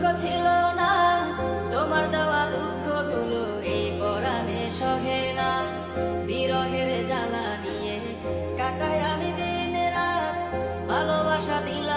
দুঃখ ছিল না। তোমার দেওয়া দুঃখগুলো এই পরাণে সহে না। বিরহের জ্বালা নিয়ে কাটায় আমি দিন রাত। ভালোবাসা দিল